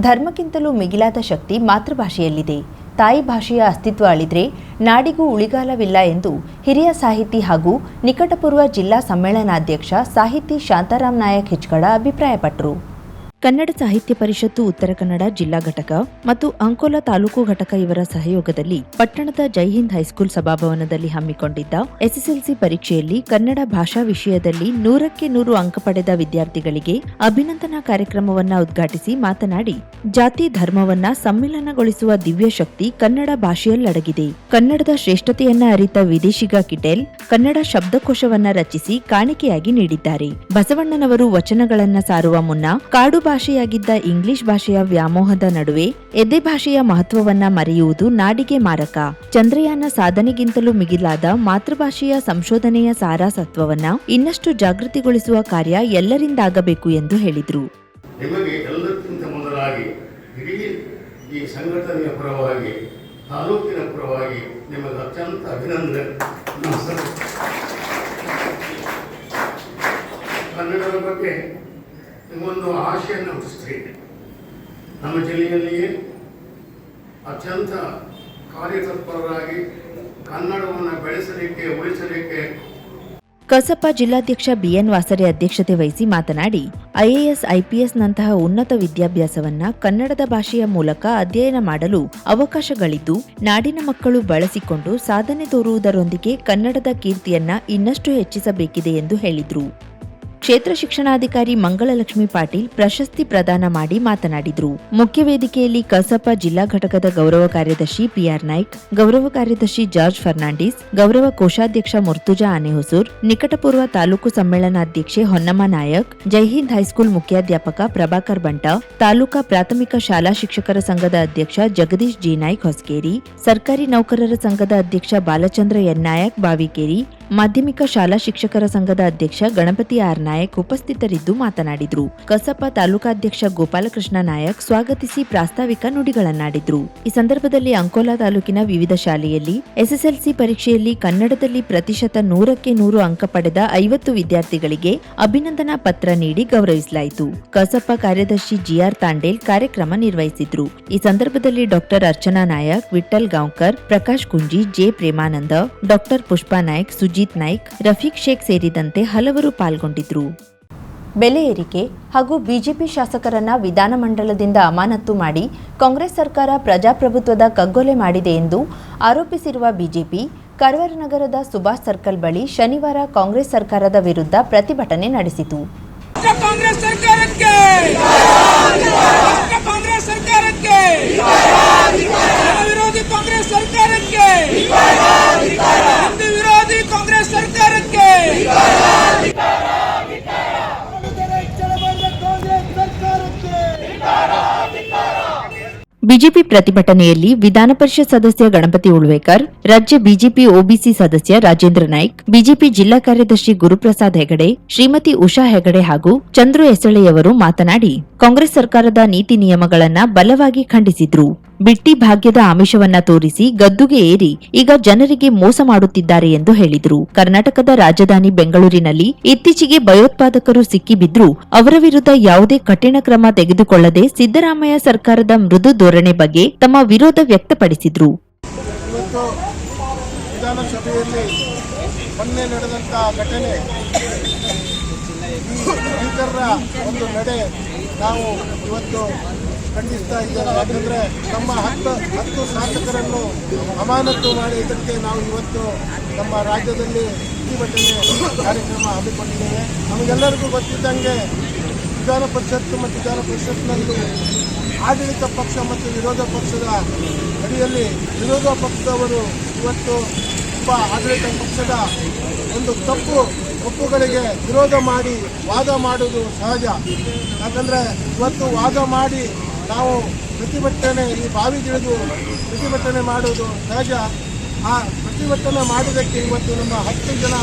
ಧರ್ಮಕ್ಕಿಂತಲೂ ಮಿಗಿಲಾದ ಶಕ್ತಿ ಮಾತೃಭಾಷೆಯಲ್ಲಿದೆ. ತಾಯಿ ಭಾಷೆಯ ಅಸ್ತಿತ್ವ ಅಳಿದ್ರೆ ನಾಡಿಗೂ ಉಳಿಗಾಲವಿಲ್ಲ ಎಂದು ಹಿರಿಯ ಸಾಹಿತಿ ಹಾಗೂ ನಿಕಟಪೂರ್ವ ಜಿಲ್ಲಾ ಸಮ್ಮೇಳನಾಧ್ಯಕ್ಷ ಸಾಹಿತಿ ಶಾಂತಾರಾಮ್ ನಾಯಕ್ ಹೆಚ್ಗಡ ಅಭಿಪ್ರಾಯಪಟ್ಟರು. ಕನ್ನಡ ಸಾಹಿತ್ಯ ಪರಿಷತ್ತು, ಉತ್ತರ ಕನ್ನಡ ಜಿಲ್ಲಾ ಘಟಕ ಮತ್ತು ಅಂಕೋಲಾ ತಾಲೂಕು ಘಟಕ ಇವರ ಸಹಯೋಗದಲ್ಲಿ ಪಟ್ಟಣದ ಜೈ ಹಿಂದ್ ಹೈಸ್ಕೂಲ್ ಸಭಾಭವನದಲ್ಲಿ ಹಮ್ಮಿಕೊಂಡಿದ್ದ ಎಸ್ಎಸ್ಎಲ್ಸಿ ಪರೀಕ್ಷೆಯಲ್ಲಿ ಕನ್ನಡ ಭಾಷಾ ವಿಷಯದಲ್ಲಿ ನೂರಕ್ಕೆ ನೂರು ಅಂಕ ಪಡೆದ ವಿದ್ಯಾರ್ಥಿಗಳಿಗೆ ಅಭಿನಂದನಾ ಕಾರ್ಯಕ್ರಮವನ್ನ ಉದ್ಘಾಟಿಸಿ ಮಾತನಾಡಿ, ಜಾತಿ ಧರ್ಮವನ್ನ ಸಮ್ಮಿಲನಗೊಳಿಸುವ ದಿವ್ಯ ಶಕ್ತಿ ಕನ್ನಡ ಭಾಷೆಯಲ್ಲಡಗಿದೆ. ಕನ್ನಡದ ಶ್ರೇಷ್ಠತೆಯನ್ನ ಅರಿತ ವಿದೇಶಿಗ ಕಿಟೇಲ್, ಕನ್ನಡ ಶಬ್ದಕೋಶವನ್ನ ರಚಿಸಿ ಕಾಣಿಕೆಯಾಗಿ ನೀಡಿದ್ದಾರೆ. ಬಸವಣ್ಣನವರು ವಚನಗಳನ್ನ ಸಾರುವ ಮುನ್ನ ಕಾಡು ಭಾಷೆಯಾಗಿದ್ದ ಇಂಗ್ಲಿಷ್ ಭಾಷೆಯ ವ್ಯಾಮೋಹದ ನಡುವೆ ಎದೆ ಭಾಷೆಯ ಮಹತ್ವವನ್ನ ಮರೆಯುವುದು ನಾಡಿಗೆ ಮಾರಕ. ಚಂದ್ರಯಾನ ಸಾಧನೆಗಿಂತಲೂ ಮಿಗಿಲಾದ ಮಾತೃಭಾಷೆಯ ಸಂಶೋಧನೆಯ ಸಾರಾಸತ್ವವನ್ನ ಇನ್ನಷ್ಟು ಜಾಗೃತಿಗೊಳಿಸುವ ಕಾರ್ಯ ಎಲ್ಲರಿಂದಾಗಬೇಕು ಎಂದು ಹೇಳಿದರು. ನಿಮಗೆ ಎಲ್ಲಕ್ಕಿಂತ ಮೊದಲಾಗಿ ಇಡೀ ಈ ಸಂಘಟನೆಯ ಪರವಾಗಿ, ತಾಲೂಕಿನ ಪರವಾಗಿ ನಿಮಗೆ ಅತ್ಯಂತ ಅಭಿನಂದನೆ. ಕನ್ನಡದ ಬಗ್ಗೆ ನಿಮ್ಮೊಂದು ಆಶೆಯನ್ನು ಹುಟ್ಟಿಸ್ತೀನಿ ನಮ್ಮ ಜಿಲ್ಲೆಯಲ್ಲಿಯೇ ಅತ್ಯಂತ ಕಾರ್ಯತತ್ಪರರಾಗಿ ಕನ್ನಡವನ್ನು ಬೆಳೆಸಲಿಕ್ಕೆ, ಉಳಿಸಲಿಕ್ಕೆ ಕಸಪ ಜಿಲ್ಲಾಧ್ಯಕ್ಷ ಬಿಎನ್ ವಾಸರೆ ಅಧ್ಯಕ್ಷತೆ ವಹಿಸಿ ಮಾತನಾಡಿ, ಐಎಎಸ್ ಐಪಿಎಸ್ನಂತಹ ಉನ್ನತ ವಿದ್ಯಾಭ್ಯಾಸವನ್ನ ಕನ್ನಡದ ಭಾಷೆಯ ಮೂಲಕ ಅಧ್ಯಯನ ಮಾಡಲು ಅವಕಾಶಗಳಿದ್ದು, ನಾಡಿನ ಮಕ್ಕಳು ಬಳಸಿಕೊಂಡು ಸಾಧನೆ ತೋರುವುದರೊಂದಿಗೆ ಕನ್ನಡದ ಕೀರ್ತಿಯನ್ನ ಇನ್ನಷ್ಟು ಹೆಚ್ಚಿಸಬೇಕಿದೆ ಎಂದು ಹೇಳಿದ್ರು. ಕ್ಷೇತ್ರ ಶಿಕ್ಷಣಾಧಿಕಾರಿ ಮಂಗಳಲಕ್ಷ್ಮಿ ಪಾಟೀಲ್ ಪ್ರಶಸ್ತಿ ಪ್ರದಾನ ಮಾಡಿ ಮಾತನಾಡಿದರು. ಮುಖ್ಯ ವೇದಿಕೆಯಲ್ಲಿ ಕಸಪ ಜಿಲ್ಲಾ ಘಟಕದ ಗೌರವ ಕಾರ್ಯದರ್ಶಿ ಪಿಆರ್ ನಾಯ್ಕ್, ಗೌರವ ಕಾರ್ಯದರ್ಶಿ ಜಾರ್ಜ್ ಫರ್ನಾಂಡಿಸ್, ಗೌರವ ಕೋಶಾಧ್ಯಕ್ಷ ಮುರ್ತುಜಾ ಆನೆಹೊಸೂರ್, ನಿಕಟಪೂರ್ವ ತಾಲೂಕು ಸಮ್ಮೇಳನಾಧ್ಯಕ್ಷೆ ಹೊನ್ನಮ್ಮ ನಾಯಕ್ ಜೈಹಿಂದ್ ಹೈಸ್ಕೂಲ್ ಮುಖ್ಯಾಧ್ಯಾಪಕ ಪ್ರಭಾಕರ್ ಬಂಟ, ತಾಲೂಕಾ ಪ್ರಾಥಮಿಕ ಶಾಲಾ ಶಿಕ್ಷಕರ ಸಂಘದ ಅಧ್ಯಕ್ಷ ಜಗದೀಶ್ ಜಿ ನಾಯ್ಕ್ ಹೊಸಕೇರಿ ಸರ್ಕಾರಿ ನೌಕರರ ಸಂಘದ ಅಧ್ಯಕ್ಷ ಬಾಲಚಂದ್ರ ಎನ್ ನಾಯಕ್ ಬಾವಿಕೇರಿ ಮಾಧ್ಯಮಿಕ ಶಾಲಾ ಶಿಕ್ಷಕರ ಸಂಘದ ಅಧ್ಯಕ್ಷ ಗಣಪತಿ ಆರ್ ನಾಯಕ್ ಉಪಸ್ಥಿತರಿದ್ದು ಮಾತನಾಡಿದರು. ಕಸಪ ತಾಲೂಕಾಧ್ಯಕ್ಷ ಗೋಪಾಲಕೃಷ್ಣ ನಾಯಕ್ ಸ್ವಾಗತಿಸಿ ಪ್ರಾಸ್ತಾವಿಕ ನುಡಿಗಳನ್ನಾಡಿದ್ರು. ಈ ಸಂದರ್ಭದಲ್ಲಿ ಅಂಕೋಲಾ ತಾಲೂಕಿನ ವಿವಿಧ ಶಾಲೆಯಲ್ಲಿ ಎಸ್ಎಸ್ಎಲ್ಸಿ ಪರೀಕ್ಷೆಯಲ್ಲಿ ಕನ್ನಡದಲ್ಲಿ ಪ್ರತಿಶತ ನೂರಕ್ಕೆ ನೂರು ಅಂಕ ಪಡೆದ ಐವತ್ತು ವಿದ್ಯಾರ್ಥಿಗಳಿಗೆ ಅಭಿನಂದನಾ ಪತ್ರ ನೀಡಿ ಗೌರವಿಸಲಾಯಿತು. ಕಸಪ ಕಾರ್ಯದರ್ಶಿ ಜಿಆರ್ ತಾಂಡೇಲ್ ಕಾರ್ಯಕ್ರಮ ನಿರ್ವಹಿಸಿದ್ರು. ಈ ಸಂದರ್ಭದಲ್ಲಿ doctor Archana Nayak Vithal Gaonkar, Prakash Kunji, J Premananda doctor Pushpa Naik Sujit Naik, Rafiq Sheikh ಸೇರಿದಂತೆ ಹಲವರು ಪಾಲ್ಗೊಂಡಿದ್ರು. ಬೆಲೆ ಏರಿಕೆ ಹಾಗೂ ಬಿಜೆಪಿ ಶಾಸಕರನ್ನ ವಿಧಾನಮಂಡಲದಿಂದ ಅಮಾನತ್ತು ಮಾಡಿ ಕಾಂಗ್ರೆಸ್ ಸರ್ಕಾರ ಪ್ರಜಾಪ್ರಭುತ್ವದ ಕಗ್ಗೊಲೆ ಮಾಡಿದೆ ಎಂದು ಆರೋಪಿಸಿರುವ ಬಿಜೆಪಿ ಕರ್ವರ್ ನಗರದ ಸುಭಾಷ್ ಸರ್ಕಲ್ ಬಳಿ ಶನಿವಾರ ಕಾಂಗ್ರೆಸ್ ಸರ್ಕಾರದ ವಿರುದ್ಧ ಪ್ರತಿಭಟನೆ ನಡೆಸಿತು. ಸರ್ಕಾರಕ್ಕೆ! ಸರ್ಕಾರಕ್ಕೆ! ಬಿಜೆಪಿ ಪ್ರತಿಭಟನೆಯಲ್ಲಿ ವಿಧಾನ ಪರಿಷತ್ ಸದಸ್ಯ ಗಣಪತಿ ಉಳ್ವೇಕರ್, ರಾಜ್ಯ ಬಿಜೆಪಿ ಒಬಿಸಿ ಸದಸ್ಯ ರಾಜೇಂದ್ರ ನಾಯ್ಕ್, ಬಿಜೆಪಿ ಜಿಲ್ಲಾ ಕಾರ್ಯದರ್ಶಿ ಗುರುಪ್ರಸಾದ್ ಹೆಗಡೆ, ಶ್ರೀಮತಿ ಉಷಾ ಹೆಗಡೆ ಹಾಗೂ ಚಂದ್ರು ಎಸಳೆಯವರು ಮಾತನಾಡಿ, ಕಾಂಗ್ರೆಸ್ ಸರ್ಕಾರದ ನೀತಿ ನಿಯಮಗಳನ್ನ ಬಲವಾಗಿ ಖಂಡಿಸಿದ್ರು. ಬಿಟ್ಟಿ ಭಾಗ್ಯದ ಆಮಿಷವನ್ನ ತೋರಿಸಿ ಗದ್ದುಗೆ ಏರಿ ಈಗ ಜನರಿಗೆ ಮೋಸ ಮಾಡುತ್ತಿದ್ದಾರೆ ಎಂದು ಹೇಳಿದರು. ಕರ್ನಾಟಕದ ರಾಜಧಾನಿ ಬೆಂಗಳೂರಿನಲ್ಲಿ ಇತ್ತೀಚೆಗೆ ಭಯೋತ್ಪಾದಕರು ಸಿಕ್ಕಿಬಿದ್ರು ಅವರ ವಿರುದ್ಧ ಯಾವುದೇ ಕಠಿಣ ಕ್ರಮ ತೆಗೆದುಕೊಳ್ಳದೆ ಸಿದ್ದರಾಮಯ್ಯ ಸರ್ಕಾರದ ಮೃದು ಧೋರಣೆ ಬಗ್ಗೆ ತಮ್ಮ ವಿರೋಧ ವ್ಯಕ್ತಪಡಿಸಿದ್ರು. ಒಂದು ನಡೆ ನಾವು ಇವತ್ತು ಖಂಡಿಸ್ತಾ ಇದ್ದಾರೆ. ಯಾಕಂದರೆ ನಮ್ಮ ಹತ್ತು ಹತ್ತು ಶಾಸಕರನ್ನು ಅಮಾನತು ಮಾಡಿದ್ದಕ್ಕೆ ನಾವು ಇವತ್ತು ನಮ್ಮ ರಾಜ್ಯದಲ್ಲಿ ಪ್ರತಿಭಟನೆ ಕಾರ್ಯಕ್ರಮ ಹಮ್ಮಿಕೊಂಡಿದ್ದೇವೆ. ನಮಗೆಲ್ಲರಿಗೂ ಗೊತ್ತಿದ್ದಂಗೆ ವಿಧಾನ ಪರಿಷತ್ತು ಮತ್ತು ವಿಧಾನ ಪರಿಷತ್ನಲ್ಲಿ ಆಡಳಿತ ಪಕ್ಷ ಮತ್ತು ವಿರೋಧ ಪಕ್ಷದ ಅಡಿಯಲ್ಲಿ ವಿರೋಧ ಪಕ್ಷದವರು ಇವತ್ತು ಒಬ್ಬ ಆಡಳಿತ ಪಕ್ಷದ ಒಂದು ತಪ್ಪು ತಪ್ಪುಗಳಿಗೆ ವಿರೋಧ ಮಾಡಿ ವಾದ ಮಾಡುವುದು ಸಹಜ. ಯಾಕಂದರೆ ಇವತ್ತು ವಾದ ಮಾಡಿ ನಾವು ಪ್ರತಿಭಟನೆ, ಈ ಬಾವಿಗಿಳಿದು ಪ್ರತಿಭಟನೆ ಮಾಡುವುದು ಸಹಜ. ಆ ಪ್ರತಿಭಟನೆ ಮಾಡುವುದಕ್ಕೆ ಇವತ್ತು ನಮ್ಮ ಹತ್ತು ಜನ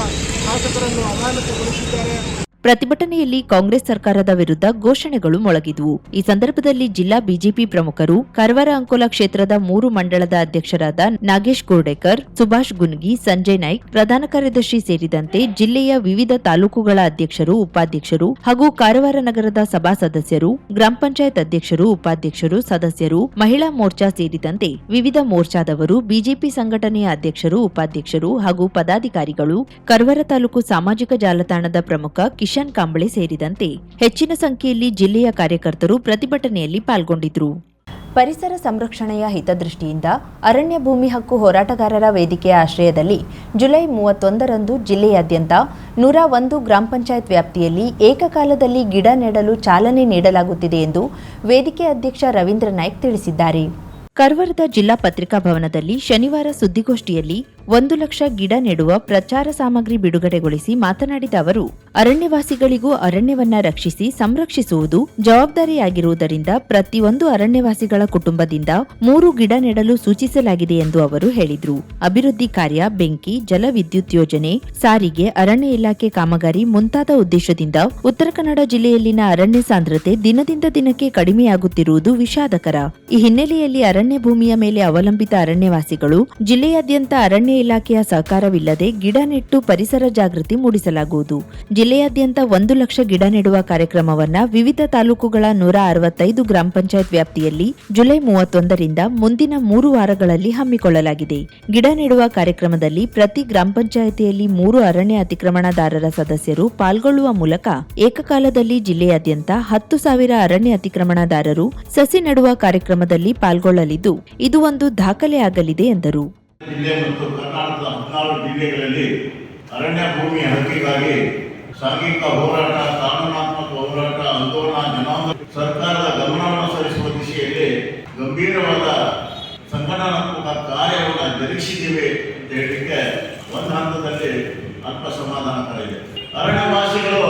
ಶಾಸಕರನ್ನು ಅಮಾನತುಗೊಳಿಸಿದ್ದಾರೆ. ಪ್ರತಿಭಟನೆಯಲ್ಲಿ ಕಾಂಗ್ರೆಸ್ ಸರ್ಕಾರದ ವಿರುದ್ಧ ಘೋಷಣೆಗಳು ಮೊಳಗಿದವು. ಈ ಸಂದರ್ಭದಲ್ಲಿ ಜಿಲ್ಲಾ ಬಿಜೆಪಿ ಪ್ರಮುಖರು ಕರವರ ಅಂಕೋಲ ಕ್ಷೇತ್ರದ ಮೂರು ಮಂಡಳದ ಅಧ್ಯಕ್ಷರಾದ ನಾಗೇಶ್ ಗೋರ್ಡೇಕರ್, ಸುಭಾಷ್ ಗುನ್ಗಿ, ಸಂಜಯ್ ನಾಯ್ಕ್, ಪ್ರಧಾನ ಕಾರ್ಯದರ್ಶಿ ಸೇರಿದಂತೆ ಜಿಲ್ಲೆಯ ವಿವಿಧ ತಾಲೂಕುಗಳ ಅಧ್ಯಕ್ಷರು, ಉಪಾಧ್ಯಕ್ಷರು ಹಾಗೂ ಕಾರವಾರ ನಗರದ ಸಭಾ ಸದಸ್ಯರು, ಗ್ರಾಮ ಪಂಚಾಯತ್ ಅಧ್ಯಕ್ಷರು, ಉಪಾಧ್ಯಕ್ಷರು, ಸದಸ್ಯರು, ಮಹಿಳಾ ಮೋರ್ಚಾ ಸೇರಿದಂತೆ ವಿವಿಧ ಮೋರ್ಚಾದವರು, ಬಿಜೆಪಿ ಸಂಘಟನೆಯ ಅಧ್ಯಕ್ಷರು, ಉಪಾಧ್ಯಕ್ಷರು ಹಾಗೂ ಪದಾಧಿಕಾರಿಗಳು ಕರವರ ತಾಲೂಕು ಸಾಮಾಜಿಕ ಜಾಲತಾಣದ ಪ್ರಮುಖ ಕಿಶನ್ ಕಾಂಬಳೆ ಸೇರಿದಂತೆ ಹೆಚ್ಚಿನ ಸಂಖ್ಯೆಯಲ್ಲಿ ಜಿಲ್ಲೆಯ ಕಾರ್ಯಕರ್ತರು ಪ್ರತಿಭಟನೆಯಲ್ಲಿ ಪಾಲ್ಗೊಂಡಿದ್ರು. ಪರಿಸರ ಸಂರಕ್ಷಣೆಯ ಹಿತದೃಷ್ಟಿಯಿಂದ ಅರಣ್ಯ ಭೂಮಿ ಹಕ್ಕು ಹೋರಾಟಗಾರರ ವೇದಿಕೆಯ ಆಶ್ರಯದಲ್ಲಿ ಜುಲೈ ಮೂವತ್ತೊಂದರಂದು ಜಿಲ್ಲೆಯಾದ್ಯಂತ ನೂರ ಒಂದು ಗ್ರಾಮ ಪಂಚಾಯತ್ ವ್ಯಾಪ್ತಿಯಲ್ಲಿ ಏಕಕಾಲದಲ್ಲಿ ಗಿಡ ನೆಡಲು ಚಾಲನೆ ನೀಡಲಾಗುತ್ತಿದೆ ಎಂದು ವೇದಿಕೆ ಅಧ್ಯಕ್ಷ ರವೀಂದ್ರ ನಾಯ್ಕ್ ತಿಳಿಸಿದ್ದಾರೆ. ಕರ್ವರದ ಜಿಲ್ಲಾ ಪತ್ರಿಕಾ ಭವನದಲ್ಲಿ ಶನಿವಾರ ಸುದ್ದಿಗೋಷ್ಠಿಯಲ್ಲಿ ಒಂದು ಲಕ್ಷ ಗಿಡ ನೆಡುವ ಪ್ರಚಾರ ಸಾಮಗ್ರಿ ಬಿಡುಗಡೆಗೊಳಿಸಿ ಮಾತನಾಡಿದ ಅವರು, ಅರಣ್ಯವಾಸಿಗಳಿಗೂ ಅರಣ್ಯವನ್ನ ರಕ್ಷಿಸಿ ಸಂರಕ್ಷಿಸುವುದು ಜವಾಬ್ದಾರಿಯಾಗಿರುವುದರಿಂದ ಪ್ರತಿಯೊಂದು ಅರಣ್ಯವಾಸಿಗಳ ಕುಟುಂಬದಿಂದ ಮೂರು ಗಿಡ ನೆಡಲು ಸೂಚಿಸಲಾಗಿದೆ ಎಂದು ಅವರು ಹೇಳಿದರು. ಅಭಿವೃದ್ಧಿ ಕಾರ್ಯ, ಬೆಂಕಿ ಜಲವಿದ್ಯುತ್ ಯೋಜನೆ, ಸಾರಿಗೆ, ಅರಣ್ಯ ಇಲಾಖೆ ಕಾಮಗಾರಿ ಮುಂತಾದ ಉದ್ದೇಶದಿಂದ ಉತ್ತರ ಕನ್ನಡ ಜಿಲ್ಲೆಯಲ್ಲಿನ ಅರಣ್ಯ ಸಾಂದ್ರತೆ ದಿನದಿಂದ ದಿನಕ್ಕೆ ಕಡಿಮೆಯಾಗುತ್ತಿರುವುದು ವಿಷಾದಕರ. ಈ ಹಿನ್ನೆಲೆಯಲ್ಲಿ ಅರಣ್ಯ ಭೂಮಿಯ ಮೇಲೆ ಅವಲಂಬಿತ ಅರಣ್ಯವಾಸಿಗಳು, ಜಿಲ್ಲೆಯಾದ್ಯಂತ ಅರಣ್ಯ ಇಲಾಖೆಯ ಸಹಕಾರವಿಲ್ಲದೆ ಗಿಡ ನೆಟ್ಟು ಪರಿಸರ ಜಾಗೃತಿ ಮೂಡಿಸಲಾಗುವುದು. ಜಿಲ್ಲೆಯಾದ್ಯಂತ ಒಂದು ಲಕ್ಷ ಗಿಡ ನೆಡುವ ಕಾರ್ಯಕ್ರಮವನ್ನ ವಿವಿಧ ತಾಲೂಕುಗಳ ನೂರ ಅರವತ್ತೈದು ಗ್ರಾಮ ಪಂಚಾಯತ್ ವ್ಯಾಪ್ತಿಯಲ್ಲಿ ಜುಲೈ ಮೂವತ್ತೊಂದರಿಂದ ಮುಂದಿನ ಮೂರು ವಾರಗಳಲ್ಲಿ ಹಮ್ಮಿಕೊಳ್ಳಲಾಗಿದೆ. ಗಿಡ ನೆಡುವ ಕಾರ್ಯಕ್ರಮದಲ್ಲಿ ಪ್ರತಿ ಗ್ರಾಮ ಪಂಚಾಯಿತಿಯಲ್ಲಿ ಮೂರು ಅರಣ್ಯ ಅತಿಕ್ರಮಣದಾರರ ಸದಸ್ಯರು ಪಾಲ್ಗೊಳ್ಳುವ ಮೂಲಕ ಏಕಕಾಲದಲ್ಲಿ ಜಿಲ್ಲೆಯಾದ್ಯಂತ ಹತ್ತು ಸಾವಿರ ಅರಣ್ಯ ಅತಿಕ್ರಮಣದಾರರು ಸಸಿ ನೆಡುವ ಕಾರ್ಯಕ್ರಮದಲ್ಲಿ ಪಾಲ್ಗೊಳ್ಳಲಿದ್ದು, ಇದು ಒಂದು ದಾಖಲೆಯಾಗಲಿದೆ ಎಂದರು. ಜಿಲ್ಲೆ ಮತ್ತು ಕರ್ನಾಟಕದ ಹದಿನಾರು ಜಿಲ್ಲೆಗಳಲ್ಲಿ ಅರಣ್ಯ ಭೂಮಿ ಹಕ್ಕಿಗಾಗಿ ಸಾಂಘಿಕ ಹೋರಾಟ, ಕಾನೂನಾತ್ಮಕ ಹೋರಾಟ, ಆಂದೋಲನ, ಜನಾಂದೋಲನ, ಸರ್ಕಾರದ ಗಮನವನ್ನು ಸರಿಸುವ ದಿಶೆಯಲ್ಲಿ ಗಂಭೀರವಾದ ಸಂಘಟನಾತ್ಮಕ ಕಾರ್ಯವನ್ನು ಜರುಗಿಸಿದ್ದೇವೆ ಅಂತ ಹೇಳಲಿಕ್ಕೆ ಒಂದು ಹಂತದಲ್ಲಿ ಅಲ್ಪ ಸಮಾಧಾನಕರ ಇದೆ. ಅರಣ್ಯವಾಸಿಗಳು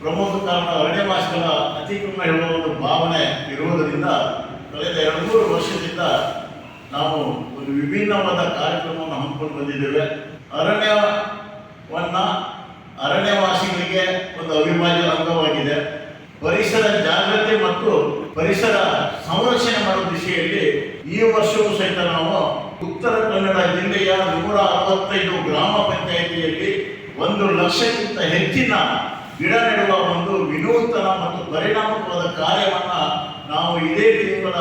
ಪ್ರಮುಖ ಕಾರಣ ಅರಣ್ಯವಾಸಿಗಳ ಅತಿಕ್ರಮ ಹೇಳುವ ಒಂದು ಭಾವನೆ ಇರುವುದರಿಂದ ಕಳೆದ ಎರಡು ಮೂರು ವರ್ಷದಿಂದ ನಾವು ಒಂದು ವಿಭಿನ್ನವಾದ ಕಾರ್ಯಕ್ರಮವನ್ನು ಹಮ್ಮಿಕೊಂಡು ಬಂದಿದ್ದೇವೆ. ಅರಣ್ಯವನ್ನ ಅರಣ್ಯವಾಸಿಗಳಿಗೆ ಒಂದು ಅವಿಭಾಜ್ಯ ಅಂಗವಾಗಿದೆ. ಪರಿಸರ ಜಾಗೃತಿ ಮತ್ತು ಪರಿಸರ ಸಂರಕ್ಷಣೆ ಮಾಡುವ ದಿಶೆಯಲ್ಲಿ ಈ ವರ್ಷವೂ ಸಹಿತ ನಾವು ಉತ್ತರ ಕನ್ನಡ ಜಿಲ್ಲೆಯ ನೂರ ಅರವತ್ತೈದು ಗ್ರಾಮ ಪಂಚಾಯಿತಿಯಲ್ಲಿ ಒಂದು ಲಕ್ಷಕ್ಕಿಂತ ಹೆಚ್ಚಿನ ಗಿಡ ನೆಡುವ ಒಂದು ವಿನೂತನ ಮತ್ತು ಪರಿಣಾಮಕವಾದ ಕಾರ್ಯವನ್ನು ನಾವು ಇದೇ ತಿಂಗಳ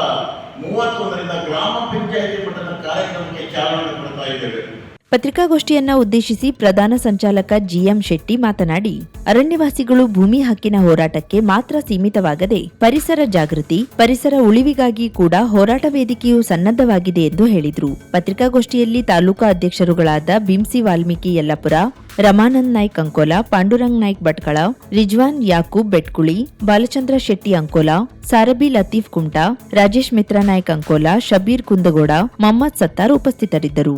ಮೂವತ್ತೊಂದರಿಂದ ಗ್ರಾಮ ಪಂಚಾಯಿತಿ ಕಾರ್ಯಕ್ರಮಕ್ಕೆ ಚಾಲನೆ ಕೊಡ್ತಾ ಇದ್ದೇವೆ. ಪತ್ರಿಕಾಗೋಷ್ಠಿಯನ್ನ ಉದ್ದೇಶಿಸಿ ಪ್ರಧಾನ ಸಂಚಾಲಕ ಜಿಎಂ ಶೆಟ್ಟಿ ಮಾತನಾಡಿ, ಅರಣ್ಯವಾಸಿಗಳು ಭೂಮಿ ಹಕ್ಕಿನ ಹೋರಾಟಕ್ಕೆ ಮಾತ್ರ ಸೀಮಿತವಾಗದೆ ಪರಿಸರ ಜಾಗೃತಿ, ಪರಿಸರ ಉಳಿವಿಗಾಗಿ ಕೂಡ ಹೋರಾಟ ವೇದಿಕೆಯು ಸನ್ನದ್ಧವಾಗಿದೆ ಎಂದು ಹೇಳಿದರು. ಪತ್ರಿಕಾಗೋಷ್ಠಿಯಲ್ಲಿ ತಾಲೂಕಾ ಅಧ್ಯಕ್ಷರುಗಳಾದ ಬಿಂಸಿ ವಾಲ್ಮೀಕಿ ಯಲ್ಲಪುರ, ರಮಾನಂದ್ ನಾಯ್ಕ್ ಅಂಕೋಲಾ, ಪಾಂಡುರಂಗ್ ನಾಯ್ಕ್ ಭಟ್ಕಳ, ರಿಜ್ವಾನ್ ಯಾಕೂಬ್ ಬೆಟ್ಕುಳಿ, ಬಾಲಚಂದ್ರ ಶೆಟ್ಟಿ ಅಂಕೋಲಾ ಸಾರಬಿ ಲತೀಫ್ ಕುಂಟಾ ರಾಜೇಶ್ ಮಿತ್ರ ನಾಯ್ಕ್ ಅಂಕೋಲ, ಶಬೀರ್ ಕುಂದಗೋಡ, ಮೊಹಮ್ಮದ್ ಸತ್ತಾರ್ ಉಪಸ್ಥಿತರಿದ್ದರು.